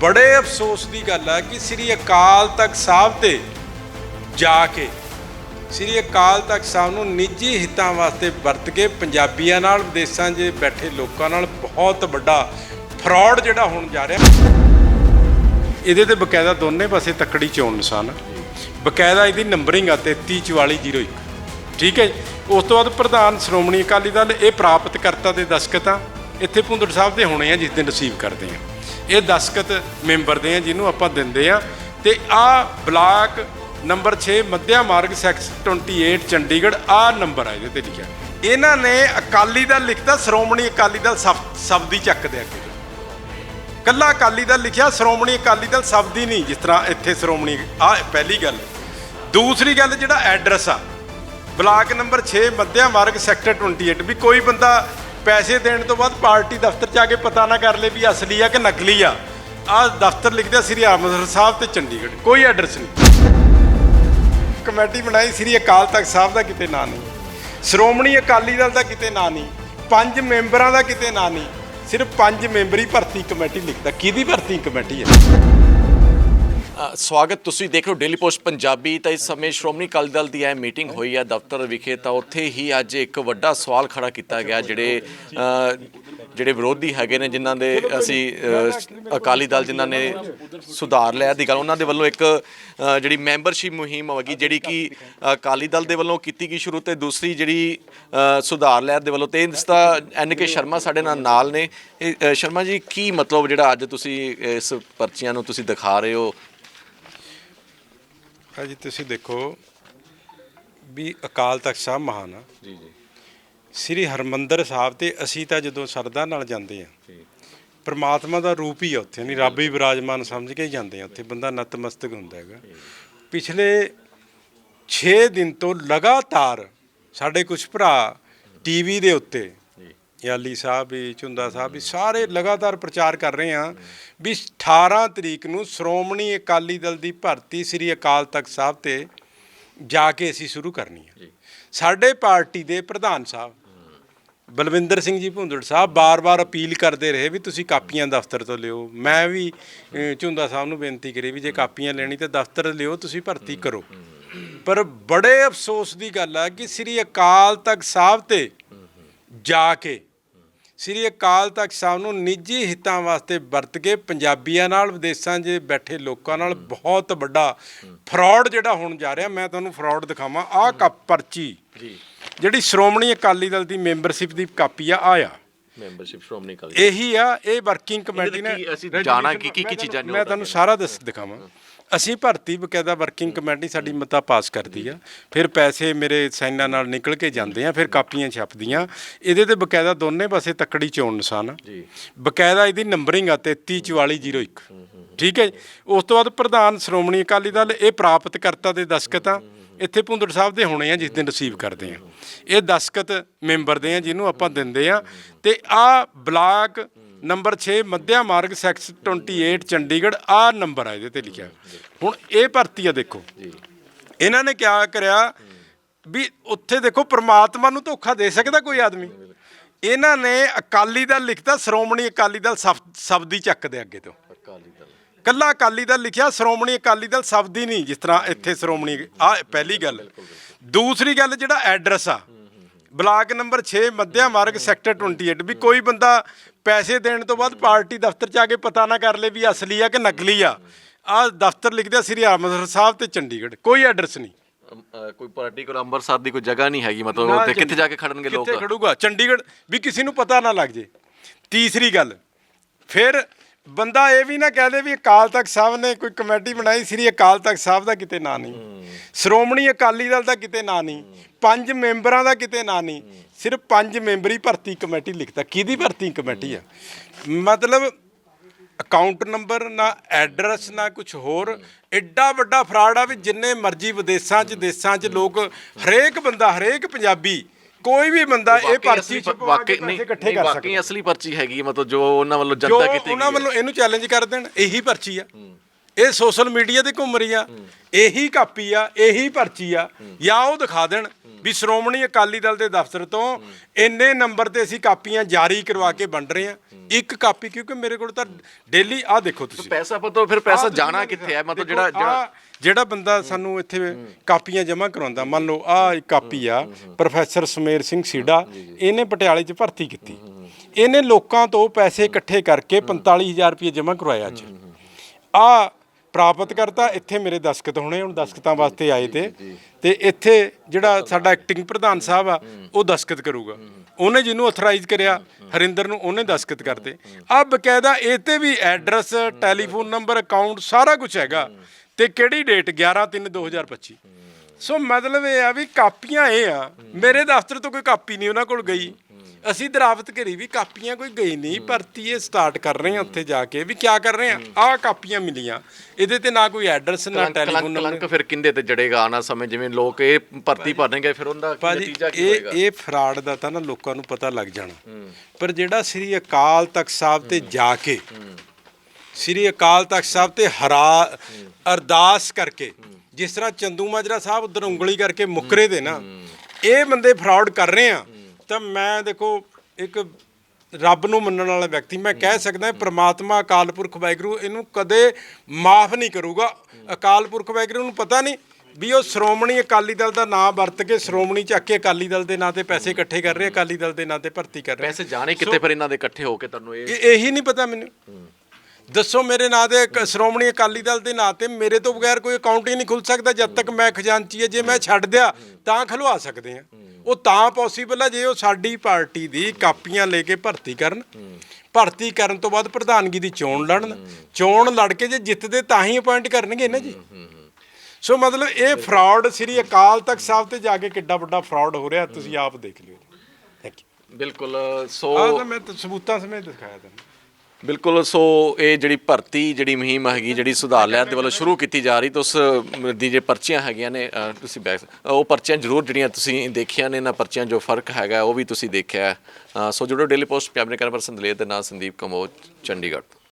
ਬੜੇ ਅਫਸੋਸ ਦੀ ਗੱਲ ਹੈ ਕਿ ਸ੍ਰੀ ਅਕਾਲ ਤਖਤ ਸਾਹਿਬ ਤੇ ਜਾ ਕੇ ਸ੍ਰੀ ਅਕਾਲ ਤਖਤ ਸਾਹਿਬ ਨੂੰ ਨਿੱਜੀ ਹਿੱਤਾਂ ਵਾਸਤੇ ਵਰਤ ਕੇ ਪੰਜਾਬੀਆਂ ਨਾਲ, ਵਿਦੇਸ਼ਾਂ 'ਚ ਬੈਠੇ ਲੋਕਾਂ ਨਾਲ ਬਹੁਤ ਵੱਡਾ ਫਰਾਡ ਜਿਹੜਾ ਹੋਣ ਜਾ ਰਿਹਾ। ਇਹਦੇ ਤੇ ਬਕਾਇਦਾ ਦੋਨੇ ਪਾਸੇ ਤੱਕੜੀ ਚੋਣ ਨਿਸ਼ਾਨ ਬਕਾਇਦਾ ਇਹਦੀ ਨੰਬਰਿੰਗ ਆ 334401 ਠੀਕ ਹੈ ਉਸ ਤੋਂ ਬਾਅਦ ਪ੍ਰਧਾਨ ਸ਼੍ਰੋਮਣੀ ਅਕਾਲੀ ਦਲ ਇਹ ਪ੍ਰਾਪਤ ਕਰਤਾ ਦੇ ਦਸਖਤ ਇੱਥੇ ਭੁੰਦੜ ਸਾਹਿਬ ਦੇ ਹੋਣੇ ਆ ਜਿਸ ਦਿਨ ਰਿਸੀਵ ਕਰਦੇ ਆ। ਇਹ ਦਸਖਤ ਮੈਂਬਰ ਦੇ ਆ, ਜਿਹਨੂੰ ਆਪਾਂ ਦਿੰਦੇ ਆ। ਤੇ ਆ ਬਲਾਕ ਨੰਬਰ 6 ਮੱਧਿਆ ਮਾਰਗ ਸੈਕਟਰ 28 ਚੰਡੀਗੜ੍ਹ, ਆ ਨੰਬਰ ਆ ਇਹਦੇ ਤੇ ਲਿਖਿਆ। ਇਹਨਾਂ ਨੇ ਅਕਾਲੀ ਦਲ ਲਿਖਤਾ, ਸ਼੍ਰੋਮਣੀ ਅਕਾਲੀ ਦਲ ਸ਼ਬਦੀ ਚੱਕਦੇ ਅੱਗੇ। ਕੱਲਾ ਅਕਾਲੀ ਦਲ ਲਿਖਿਆ, ਸ਼੍ਰੋਮਣੀ ਅਕਾਲੀ ਦਲ ਸ਼ਬਦ ਹੀ ਨਹੀਂ, ਜਿਸ ਤਰ੍ਹਾਂ ਇੱਥੇ ਸ਼੍ਰੋਮਣੀ, ਆ ਪਹਿਲੀ ਗੱਲ। ਦੂਸਰੀ ਗੱਲ, ਜਿਹੜਾ ਐਡਰੈਸ ਆ, ਬਲਾਕ ਨੰਬਰ 6 ਮੱਧਿਆ ਮਾਰਗ, ਸੈਕਟਰ 28 ਵੀ ਕੋਈ ਬੰਦਾ ਪੈਸੇ ਦੇਣ ਤੋਂ ਬਾਅਦ ਪਾਰਟੀ ਦਫ਼ਤਰ 'ਚ ਆ ਕੇ ਪਤਾ ਨਾ ਕਰ ਲੇ ਵੀ ਅਸਲੀ ਆ ਕਿ ਨਕਲੀ ਆ। ਆ ਦਫ਼ਤਰ ਲਿਖਦੇ ਸ੍ਰੀ ਅੰਮ੍ਰਿਤਸਰ ਸਾਹਿਬ ਤੇ ਚੰਡੀਗੜ੍ਹ। ਕੋਈ ਐਡਰੈਸ ਨਹੀਂ। ਕਮੇਟੀ ਬਣਾਈ ਸ੍ਰੀ ਅਕਾਲ ਤਖਤ ਸਾਹਿਬ ਦਾ ਕਿਤੇ ਨਾਂ ਨਹੀਂ। ਸ਼੍ਰੋਮਣੀ ਅਕਾਲੀ ਦਲ ਦਾ ਕਿਤੇ ਨਾਂ ਨਹੀਂ। ਪੰਜ ਮੈਂਬਰਾਂ ਦਾ ਕਿਤੇ ਨਾਂ ਨਹੀਂ। ਸਿਰਫ ਪੰਜ ਮੈਂਬਰੀ ਭਰਤੀ ਕਮੇਟੀ ਲਿਖਦਾ। ਕਿਹਦੀ ਭਰਤੀ ਕਮੇਟੀ ਹੈ? ਸਵਾਗਤ ਤੁਸੀਂ ਦੇਖ ਰਹੇ ਹੋ ਡੇਲੀ ਪੋਸਟ ਪੰਜਾਬੀ। ਤਾਂ ਇਸ ਸਮੇਂ ਸ਼੍ਰੋਮਣੀ ਅਕਾਲੀ ਦਲ ਦੀ ਇਹ ਮੀਟਿੰਗ ਹੋਈ ਹੈ ਦਫ਼ਤਰ ਵਿਖੇ ਤਾਂ ਉੱਥੇ ਹੀ ਅੱਜ ਇੱਕ ਵੱਡਾ ਸਵਾਲ ਖੜਾ ਕੀਤਾ ਗਿਆ ਜਿਹੜੇ ਜਿਹੜੇ ਵਿਰੋਧੀ ਹੈਗੇ ਨੇ ਜਿਨ੍ਹਾਂ ਦੇ ਅਸੀਂ ਅਕਾਲੀ ਦਲ ਜਿਨ੍ਹਾਂ ਨੇ ਸੁਧਾਰ ਲਿਆ। ਦੀ ਗੱਲ ਉਹਨਾਂ ਦੇ ਵੱਲੋਂ ਇੱਕ ਜਿਹੜੀ ਮੈਂਬਰਸ਼ਿਪ ਮੁਹਿੰਮ ਹੋਵੇਗੀ ਜਿਹੜੀ ਕਿ ਅਕਾਲੀ ਦਲ ਦੇ ਵੱਲੋਂ ਕੀਤੀ ਗਈ ਸ਼ੁਰੂ ਤੇ ਦੂਸਰੀ ਜਿਹੜੀ ਸੁਧਾਰ ਲਹਿਰ ਦੇ ਵੱਲੋਂ। ਤੇ ਇਸ ਦਾ ਐਨ ਕੇ ਸ਼ਰਮਾ ਸਾਡੇ ਨਾਲ ਨਾਲ ਨੇ। ਇਹ, ਸ਼ਰਮਾ ਜੀ ਕੀ ਮਤਲਬ ਜਿਹੜਾ ਅੱਜ ਤੁਸੀਂ ਇਸ ਪਰਚੀਆਂ ਨੂੰ ਤੁਸੀਂ ਦਿਖਾ ਰਹੇ ਹੋ? ਭਾਜੀ ਤੁਸੀਂ ਦੇਖੋ ਵੀ ਅਕਾਲ ਤਖਤ ਸਾਹਿਬ ਮਹਾਨ ਆ। ਜੀ ਜੀ। ਸ੍ਰੀ ਹਰਮੰਦਰ ਸਾਹਿਬ ਤੇ ਅਸੀਂ ਤਾਂ ਜਦੋਂ ਸਰਦਾ ਨਾਲ ਜਾਂਦੇ ਆ ਜੀ। ਪਰਮਾਤਮਾ ਦਾ ਰੂਪ ਹੀ ਆ ਉੱਥੇ ਨਹੀਂ ਰੱਬ ਹੀ ਵਿਰਾਜਮਾਨ ਸਮਝ ਕੇ ਜਾਂਦੇ ਆ ਉੱਥੇ ਬੰਦਾ ਨਤਮਸਤਕ ਹੁੰਦਾ ਹੈਗਾ। ਪਿਛਲੇ 6 ਦਿਨ ਤੋਂ ਲਗਾਤਾਰ ਸਾਡੇ ਕੁਝ ਭਰਾ ਟੀਵੀ ਦੇ ਉੱਤੇ ਯਾਲੀ ਸਾਹਿਬ ਵੀ ਝੁੰਦਾ ਸਾਹਿਬ ਵੀ ਸਾਰੇ ਲਗਾਤਾਰ ਪ੍ਰਚਾਰ ਕਰ ਰਹੇ ਆ ਵੀ 18 ਤਰੀਕ ਨੂੰ ਸ਼੍ਰੋਮਣੀ ਅਕਾਲੀ ਦਲ ਦੀ ਭਰਤੀ ਸ੍ਰੀ ਅਕਾਲ ਤਖਤ ਸਾਹਿਬ ਤੇ ਜਾ ਕੇ ਅਸੀਂ ਸ਼ੁਰੂ ਕਰਨੀ ਹੈ। ਸਾਡੇ ਪਾਰਟੀ ਦੇ ਪ੍ਰਧਾਨ ਸਾਹਿਬ ਬਲਵਿੰਦਰ ਸਿੰਘ ਜੀ ਭੁੰਦੜ ਸਾਹਿਬ ਬਾਰ-ਬਾਰ ਅਪੀਲ ਕਰਦੇ ਰਹੇ ਵੀ ਤੁਸੀਂ ਕਾਪੀਆਂ ਦਫ਼ਤਰ ਤੋਂ ਲਿਓ। ਮੈਂ ਵੀ ਝੁੰਦਾ ਸਾਹਿਬ ਨੂੰ ਬੇਨਤੀ ਕਰੀ ਵੀ ਜੇ ਕਾਪੀਆਂ ਲੈਣੀ ਤੇ ਦਫ਼ਤਰ ਲਿਓ ਤੁਸੀਂ ਭਰਤੀ ਕਰੋ। ਪਰ ਬੜੇ ਅਫਸੋਸ ਦੀ ਗੱਲ ਆ ਕਿ ਸ੍ਰੀ ਅਕਾਲ ਤਖਤ ਸਾਹਿਬ ਤੇ ਜਾ ਕੇ ਸ੍ਰੀ ਅਕਾਲ ਤਖਤ ਸਾਹਿਬ ਨੂੰ ਨਿੱਜੀ ਹਿੱਤਾਂ ਵਾਸਤੇ ਵਰਤ ਕੇ ਪੰਜਾਬੀਆਂ ਨਾਲ ਵਿਦੇਸ਼ਾਂ 'ਚ ਬੈਠੇ ਲੋਕਾਂ ਨਾਲ ਬਹੁਤ ਵੱਡਾ ਫਰਾਡ ਜਿਹੜਾ ਹੋਣ ਜਾ ਰਿਹਾ ਮੈਂ ਤੁਹਾਨੂੰ ਫਰਾਡ ਦਿਖਾਵਾਂ। ਆਹ ਕੱਪ ਪਰਚੀ ਜੀ। ਜਿਹੜੀ ਸ਼੍ਰੋਮਣੀ ਅਕਾਲੀ ਦਲ ਦੀ ਮੈਂਬਰਸ਼ਿਪ ਦੀ ਕਾਪੀ ਆ ਆਇਆ ਮੈਂਬਰਸ਼ਿਪ ਸ਼੍ਰੋਮਣੀ ਅਕਾਲੀ ਇਹੀ ਆ ਇਹ ਵਰਕਿੰਗ ਕਮੇਟੀ ਨੇ ਅਸੀਂ ਜਾਣਾ ਕੀ- ਕੀ- ਕੀ ਚੀਜ਼ਾਂ ਨੇ ਮੈਂ ਤੁਹਾਨੂੰ ਸਾਰਾ ਦੱਸ ਦਿਖਾਵਾਂ। ਅਸੀਂ ਭਰਤੀ ਬਕਾਇਦਾ ਵਰਕਿੰਗ ਕਮੇਟੀ ਸਾਡੀ ਮਤਾ ਪਾਸ ਕਰਦੀ ਆ। ਫਿਰ ਪੈਸੇ ਮੇਰੇ ਸਾਈਨਾਂ ਨਾਲ ਨਿਕਲ ਕੇ ਜਾਂਦੇ ਆ ਫਿਰ ਕਾਪੀਆਂ ਛਪਦੀਆਂ। ਇਹਦੇ ਤੇ ਬਕਾਇਦਾ ਦੋਨੇ ਪਾਸੇ ਤੱਕੜੀ ਚੋਣ ਨਿਸ਼ਾਨ ਆ। ਜੀ। ਬਕਾਇਦਾ ਇਹਦੀ ਨੰਬਰਿੰਗ ਆ 334401 ਠੀਕ ਹੈ? ਉਸ ਤੋਂ ਬਾਅਦ ਪ੍ਰਧਾਨ ਸ਼੍ਰੋਮਣੀ ਅਕਾਲੀ ਦਲ ਇਹ ਪ੍ਰਾਪਤ ਕਰਤਾ ਦੇ ਦਸਖਤ ਆ। ਇੱਥੇ ਭੁੰਦੜ ਸਾਹਿਬ ਦੇ ਹੋਣੇ ਆ ਜਿਸ ਦਿਨ ਰਿਸੀਵ ਕਰਦੇ ਆ। ਇਹ ਦਸਖਤ ਮੈਂਬਰ ਦੇ ਆ ਜਿਹਨੂੰ ਆਪਾਂ ਦਿੰਦੇ ਆ। ਤੇ ਆ ਬਲਾਕ ਨੰਬਰ 6 ਮੱਧਿਆ ਮਾਰਗ ਸੈਕਟਰ 28 ਚੰਡੀਗੜ੍ਹ ਆ ਨੰਬਰ ਆ ਇਹਦੇ ਤੇ ਲਿਖਿਆ। ਹੁਣ ਇਹ ਭਰਤੀ ਆ ਦੇਖੋ। ਇਹਨਾਂ ਨੇ ਕਿਆ ਕਰਿਆ ਵੀ ਉੱਥੇ ਦੇਖੋ ਪ੍ਰਮਾਤਮਾ ਨੂੰ ਧੋਖਾ ਦੇ ਸਕਦਾ ਕੋਈ ਆਦਮੀ। ਇਹਨਾਂ ਨੇ ਅਕਾਲੀ ਦਲ ਲਿਖਤਾ ਸ਼੍ਰੋਮਣੀ ਅਕਾਲੀ ਦਲ ਸ਼ਬਦੀ ਚੱਕਦੇ ਅੱਗੇ ਤੋਂ। ਅਕਾਲੀ ਦਲ। ਕੱਲਾ ਅਕਾਲੀ ਦਲ ਲਿਖਿਆ ਸ਼੍ਰੋਮਣੀ ਅਕਾਲੀ ਦਲ ਸ਼ਬਦ ਹੀ ਨਹੀਂ ਜਿਸ ਤਰ੍ਹਾਂ ਇੱਥੇ ਸ਼੍ਰੋਮਣੀ ਆ ਪਹਿਲੀ ਗੱਲ। ਦੂਸਰੀ ਗੱਲ ਜਿਹੜਾ ਐਡਰੈਸ ਆ ਬਲਾਕ ਨੰਬਰ 6 ਮੱਧਿਆ ਮਾਰਗ ਸੈਕਟਰ 28 ਵੀ ਕੋਈ ਬੰਦਾ ਪੈਸੇ ਦੇਣ ਤੋਂ ਬਾਅਦ ਪਾਰਟੀ ਦਫ਼ਤਰ 'ਚ ਆ ਕੇ ਪਤਾ ਨਾ ਕਰ ਲੇ ਵੀ ਅਸਲੀ ਆ ਕਿ ਨਕਲੀ ਆ। ਆ ਦਫ਼ਤਰ ਲਿਖਦੇ ਸ੍ਰੀ ਅੰਮ੍ਰਿਤਸਰ ਸਾਹਿਬ ਤੇ ਚੰਡੀਗੜ੍ਹ ਕੋਈ ਐਡਰੈਸ ਨਹੀਂ। ਕੋਈ ਪਾਰਟੀਕੁਲਰ ਅੰਮ੍ਰਿਤਸਰ ਦੀ ਕੋਈ ਜਗ੍ਹਾ ਨਹੀਂ ਹੈਗੀ ਮਤਲਬ ਉੱਥੇ ਕਿੱਥੇ ਜਾ ਕੇ ਖੜਨਗੇ ਲੋਕ? ਕਿੱਥੇ ਖੜੂਗਾ? ਚੰਡੀਗੜ੍ਹ ਵੀ ਕਿਸੇ ਨੂੰ ਪਤਾ ਨਾ ਲੱਗ ਜੇ। ਤੀਸਰੀ ਗੱਲ ਫਿਰ ਬੰਦਾ ਇਹ ਵੀ ਨਾ ਕਹਦੇ ਵੀ ਅਕਾਲ ਤਖਤ ਸਾਹਿਬ ਨੇ ਕੋਈ ਕਮੇਟੀ ਬਣਾਈ, ਸ੍ਰੀ ਅਕਾਲ ਤਖਤ ਸਾਹਿਬ ਦਾ ਕਿਤੇ ਨਾਂ ਨਹੀਂ। ਸ਼੍ਰੋਮਣੀ ਅਕਾਲੀ ਦਲ ਦਾ ਕਿਤੇ ਨਾਂ ਨਹੀਂ। ਪੰਜ ਮੈਂਬਰਾਂ ਦਾ ਕਿਤੇ ਨਾਂ ਨਹੀਂ। ਸਿਰਫ ਪੰਜ ਮੈਂਬਰੀ ਭਰਤੀ ਕਮੇਟੀ ਲਿਖਤਾ ਕਿਹਦੀ ਭਰਤੀ ਕਮੇਟੀ ਆ? ਮਤਲਬ ਅਕਾਊਂਟ ਨੰਬਰ, ਨਾ ਐਡਰੈਸ, ਨਾ ਕੁਝ ਹੋਰ। ਐਡਾ ਵੱਡਾ ਫਰਾਡ ਆ ਵੀ ਜਿੰਨੇ ਮਰਜ਼ੀ ਵਿਦੇਸ਼ਾਂ 'ਚ, ਦੇਸ਼ਾਂ 'ਚ ਲੋਕ, ਹਰੇਕ ਬੰਦਾ, ਹਰੇਕ ਪੰਜਾਬੀ ਕੋਈ ਵੀ ਬੰਦਾ ਇਹ ਵਾਕਈ ਪਰਚੀ ਛਪਵਾ ਵਾਕਈ ਕੇ ਪੈਸੇ ਇਕੱਠੇ ਨਹੀਂ, ਕਰ ਵਾਕਈ ਸਕਦਾ। ਅਸਲੀ ਪਰਚੀ ਹੈਗੀ ਮਤਲਬ ਜੋ ਉਹਨਾਂ ਵੱਲੋਂ ਜੋ ਜਨਤਾ ਕੀਤੀ ਉਹਨਾਂ ਗਈ ਵੱਲੋਂ ਇਹਨੂੰ ਚੈਲੰਜ ਕਰ ਦੇਣ ਇਹੀ ਪਰਚੀ ਆ। ਇਹ ਸੋਸ਼ਲ ਮੀਡੀਆ ਤੇ ਘੁੰਮ ਰਹੀ ਆ ਇਹੀ ਕਾਪੀ ਆ ਇਹੀ ਪਰਚੀ ਆ। ਜਾਂ ਉਹ ਦਿਖਾ ਦੇਣ ਵੀ ਸ਼੍ਰੋਮਣੀ ਅਕਾਲੀ ਦਲ ਦੇ ਦਫ਼ਤਰ ਤੋਂ ਇੰਨੇ ਨੰਬਰ ਤੇ ਅਸੀਂ ਕਾਪੀਆਂ ਜਾਰੀ ਕਰਵਾ ਕੇ ਵੰਡ ਰਹੇ ਆ। ਇੱਕ ਕਾਪੀ ਕਿਉਂਕਿ ਮੇਰੇ ਕੋਲ ਤਾਂ ਡੇਲੀ ਆ ਦੇਖੋ ਤੁਸੀਂ। ਪੈਸਾ ਪਤਾ ਫਿਰ ਪੈਸਾ ਜਾਣਾ ਕਿੱਥੇ ਹੈ ਮਤਲਬ ਜਿਹੜਾ ਜਿਹੜਾ ਜਿਹੜਾ ਬੰਦਾ ਸਾਨੂੰ ਇੱਥੇ ਕਾਪੀਆਂ ਜਮ੍ਹਾਂ ਕਰਾਉਂਦਾ ਮੰਨ ਲਓ ਆ ਇੱਕ ਕਾਪੀ ਆ ਪ੍ਰੋਫੈਸਰ ਸਮੇਰ ਸਿੰਘ ਸੀਡਾ ਇਹਨੇ ਪਟਿਆਲੇ 'ਚ ਭਰਤੀ ਕੀਤੀ। ਇਹਨੇ ਲੋਕਾਂ ਤੋਂ ਪੈਸੇ ਇਕੱਠੇ ਕਰਕੇ 45000 ਰੁਪਏ ਜਮ੍ਹਾਂ ਕਰਵਾਇਆ ਅੱਜ। ਆ ਪ੍ਰਾਪਤ ਕਰਤਾ ਇੱਥੇ ਮੇਰੇ ਦਸਖਤ ਹੋਣੇ ਹੁਣ ਦਸਖਤਾਂ ਵਾਸਤੇ ਆਏ ਤੇ। ਤੇ ਇੱਥੇ ਜਿਹੜਾ ਸਾਡਾ ਐਕਟਿੰਗ ਪ੍ਰਧਾਨ ਸਾਹਿਬ ਆ ਉਹ ਦਸਖਤ ਕਰੂਗਾ। ਉਹਨੇ ਜਿਹਨੂੰ ਅਥਰਾਈਜ਼ ਕਰਿਆ ਹਰਿੰਦਰ ਨੂੰ ਉਹਨੇ ਦਸਖਤ ਕਰਤੇ। ਆ ਬਕਾਇਦਾ ਇਹ ਤੇ ਵੀ ਐਡਰੈਸ ਟੈਲੀਫੋਨ ਨੰਬਰ ਅਕਾਊਂਟ ਸਾਰਾ ਕੁਝ ਹੈਗਾ। ਤੇ ਕਿਹੜੀ ਡੇਟ 11/3/2025 ਸੋ ਮਤਲਬ ਇਹ ਆ ਵੀ ਕਾਪੀਆਂ ਇਹ ਆ। ਮੇਰੇ ਦਫ਼ਤਰ ਤੋਂ ਕੋਈ ਕਾਪੀ ਨਹੀਂ ਉਹਨਾਂ ਕੋਲ ਗਈ। ਅਸੀਂ ਦਰਾਵਤ ਕਰੀ ਵੀ ਕਾਪੀਆਂ ਕੋਈ ਗਈ ਨਹੀਂ। ਭਰਤੀ ਇਹ ਸਟਾਰਟ ਕਰ ਰਹੇ ਆ ਉੱਥੇ ਜਾ ਕੇ ਵੀ ਕੀ ਕਰ ਰਹੇ ਆ ਆਹ ਕਾਪੀਆਂ ਮਿਲੀਆਂ। ਇਹਦੇ ਤੇ ਨਾ ਕੋਈ ਐਡਰੈਸ ਨਾ ਟੈਲੀਫੋਨ ਨੰਬਰ ਕਲੰਕ ਫਿਰ ਕਿੰਦੇ ਤੇ ਜੜੇਗਾ ਆਣਾ ਸਮੇਂ? ਜਿਵੇਂ ਲੋਕ ਇਹ ਭਰਤੀ ਭਰਨਗੇ ਫਿਰ ਉਹਦਾ ਨਤੀਜਾ ਕੀ ਇਹ ਹੋਏਗਾ? ਇਹ ਫਰਾਡ ਦਾ ਤਾਂ ਨਾ ਲੋਕਾਂ ਨੂੰ ਪਤਾ ਲੱਗ ਜਾਣਾ। ਪਰ ਜਿਹੜਾ ਸ੍ਰੀ ਅਕਾਲ ਤਖਤ ਸਾਹਿਬ ਤੇ ਜਾ ਕੇ ਸ੍ਰੀ ਅਕਾਲ ਤਖਤ ਸਾਹਿਬ ਤੇ ਹਰਾ ਅਰਦਾਸ ਕਰਕੇ ਜਿਸ ਤਰ੍ਹਾਂ ਚੰਦੂ ਮਾਜਰਾ ਸਾਹਿਬ ਉਧਰ ਉਂਗਲੀ ਕਰਕੇ ਮੁਕਰੇ ਦੇ ਨਾ ਇਹ ਬੰਦੇ ਫਰਾਡ ਕਰ ਰਹੇ ਆ। ਤਾਂ ਮੈਂ ਦੇਖੋ ਇੱਕ ਰੱਬ ਨੂੰ ਮੰਨਣ ਵਾਲਾ ਵਿਅਕਤੀ ਮੈਂ ਕਹਿ ਸਕਦਾ ਪ੍ਰਮਾਤਮਾ ਅਕਾਲ ਪੁਰਖ ਵਾਹਿਗੁਰੂ ਇਹਨੂੰ ਕਦੇ ਮਾਫ ਨਹੀਂ ਕਰੂਗਾ। ਅਕਾਲ ਪੁਰਖ ਵਾਹਿਗੁਰੂ ਨੂੰ ਪਤਾ ਨਹੀਂ ਵੀ ਉਹ ਸ਼੍ਰੋਮਣੀ ਅਕਾਲੀ ਦਲ ਦਾ ਨਾਮ ਵਰਤ ਕੇ ਸ਼੍ਰੋਮਣੀ ਚੱਕ ਕੇ ਅਕਾਲੀ ਦਲ ਦੇ ਨਾਂ ਤੇ ਪੈਸੇ ਇਕੱਠੇ ਕਰ ਰਹੇ ਅਕਾਲੀ ਦਲ ਦੇ ਨਾਂ ਤੇ ਭਰਤੀ ਕਰ ਰਹੇ। ਪੈਸੇ ਜਾਣੇ ਕਿੱਥੇ ਫਿਰ ਇਹਨਾਂ ਦੇ ਇਕੱਠੇ ਹੋ ਕੇ ਤੁਹਾਨੂੰ ਇਹ ਇਹੀ ਨਹੀਂ ਪਤਾ ਮੈਨੂੰ। ਦੱਸੋ ਮੇਰੇ ਨਾਂ ਦੇ ਸ਼੍ਰੋਮਣੀ ਅਕਾਲੀ ਦਲ ਦੇ ਨਾਂ ਤੇ ਮੇਰੇ ਤੋਂ ਬਗੈਰ ਕੋਈ ਅਕਾਊਂਟ ਹੀ ਨਹੀਂ ਖੁੱਲ ਸਕਦਾ ਜਦ ਤੱਕ ਮੈਂ ਖਜ਼ਾਨਚੀ ਹੈ ਜੇ ਮੈਂ ਛੱਡ ਦਿਆ ਤਾਂ ਖਲਵਾ ਸਕਦੇ ਆ ਉਹ ਤਾਂ ਪੋਸੀਬਲ ਹੈ ਜੇ ਉਹ ਸਾਡੀ ਪਾਰਟੀ ਦੀ ਕਾਪੀਆਂ ਲੈ ਕੇ ਭਰਤੀ ਕਰਨ। ਭਰਤੀ ਕਰਨ ਤੋਂ ਬਾਅਦ ਪ੍ਰਧਾਨਗੀ ਦੀ ਚੋਣ ਲੜਨ। ਚੋਣ ਲੜ ਕੇ ਜੇ ਜਿੱਤਦੇ ਤਾਂ ਹੀ ਅਪਾਇੰਟ ਕਰਨਗੇ ਨਾ ਜੀ। ਸੋ ਮਤਲਬ ਇਹ ਫਰਾਡ ਸ੍ਰੀ ਅਕਾਲ ਤਖਤ ਸਾਹਿਬ ਤੇ ਜਾ ਕੇ ਕਿੱਡਾ ਵੱਡਾ ਫਰਾਡ ਹੋ ਰਿਹਾ ਤੁਸੀਂ ਆਪ ਦੇਖ ਲਿਓ। ਥੈਂਕ ਯੂ ਬਿਲਕੁਲ ਸੋ ਆਹ ਤਾਂ ਮੈਂ ਤਾਂ ਸਬੂਤਾਂ ਸਮੇਤ ਦਿਖਾਇਆ ਤੁਹਾਨੂੰ। ਬਿਲਕੁਲ, ਸੋ ਇਹ ਜਿਹੜੀ ਭਰਤੀ, ਜਿਹੜੀ ਮੁਹਿੰਮ ਹੈਗੀ, ਜਿਹੜੀ ਸੁਧਾਰ ਲਹਿਰ ਦੇ ਵੱਲੋਂ ਸ਼ੁਰੂ ਕੀਤੀ ਜਾ ਰਹੀ, ਤਾਂ ਉਸ ਦੀ ਜੇ ਪਰਚੀਆਂ ਹੈਗੀਆਂ ਨੇ ਤੁਸੀਂ ਬੈਕ ਉਹ ਪਰਚੀਆਂ ਜ਼ਰੂਰ ਜਿਹੜੀਆਂ ਤੁਸੀਂ ਦੇਖੀਆਂ ਨੇ, ਇਹਨਾਂ ਪਰਚੀਆਂ ਜੋ ਫ਼ਰਕ ਹੈਗਾ, ਉਹ ਵੀ ਤੁਸੀਂ ਦੇਖਿਆ ਸੋ ਜੁੜੋ daily post Punjabi camera person Daler ਦੇ ਨਾਲ ਸੰਦੀਪ ਕੰਬੋਜ ਚੰਡੀਗੜ੍ਹ।